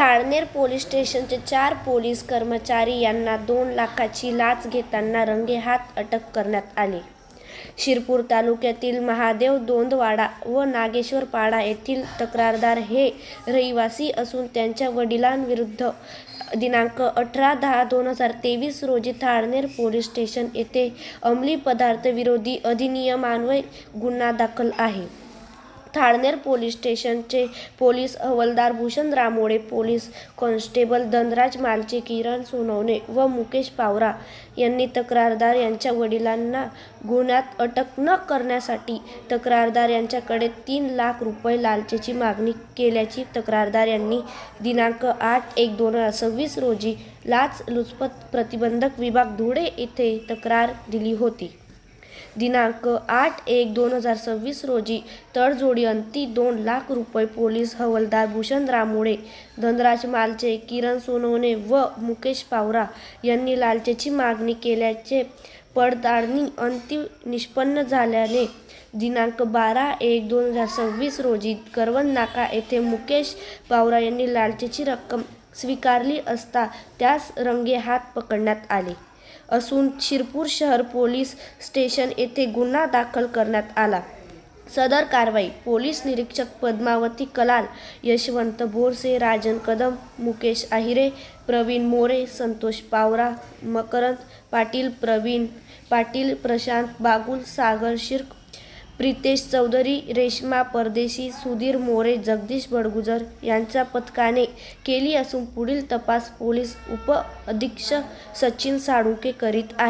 Thalner police स्टेशनचे चार police कर्मचारी यांना दोन लाखाची लाच घेताना रंगेहात अटक करण्यात आली. शिरपूर तालुक्यातील महादेव दोंदवाडा व नागेश्वरपाडा येथील तक्रारदार हे रहिवासी असून त्यांच्या वडिलांविरुद्ध दिनांक अठरा दहा दोन हजार तेवीस रोजी थाळनेर पोलीस स्टेशन येथे अंमली पदार्थ विरोधी अधिनियमान्वये गुन्हा दाखल आहे. थाळनेर पोलीस स्टेशनचे पोलीस हवालदार भूषण रामोडे पोलीस कॉन्स्टेबल धनराज मालचे किरण सोनवणे व मुकेश पावरा यांनी तक्रारदार यांच्या वडिलांना गुन्ह्यात अटक न करण्यासाठी तक्रारदार यांच्याकडे तीन लाख रुपये लालचेची मागणी केल्याची तक्रारदार यांनी दिनांक आठ एक दोन हजार सव्वीस रोजी लाच लुचपत प्रतिबंधक विभाग धुळे येथे तक्रार दिली होती. दिनांक आठ एक दोन हजार सव्वीस रोजी तडजोडी अंती दोन लाख रुपये पोलीस हवालदार भूषण रामोडे धनराज मालचे किरण सोनवणे व मुकेश पावरा यांनी लालचेची मागणी केल्याचे पडताळणी अंतिम निष्पन्न झाल्याने दिनांक बारा एक दोन हजार सव्वीस रोजी करवंद नाका येथे मुकेश पावरा यांनी लालचेची रक्कम स्वीकारली असता त्यास रंगे हात पकडण्यात आले. असून शिरपूर शहर पोलीस स्टेशन येथे गुन्हा दाखल करण्यात आला. सदर कारवाई पोलीस निरीक्षक पद्मावती कलाल यशवंत बोरसे राजन कदम मुकेश आहिरे प्रवीण मोरे संतोष पावरा मकरंद पाटील प्रवीण पाटील प्रशांत बागुल सागर शिर्क प्रितेश चौधरी रेश्मा परदेशी सुधीर मोरे जगदीश बडगुजर यांच्या पथकाने केली असून पुढील तपास पोलीस उप अधीक्षक सचिन साळुंके करीत आहे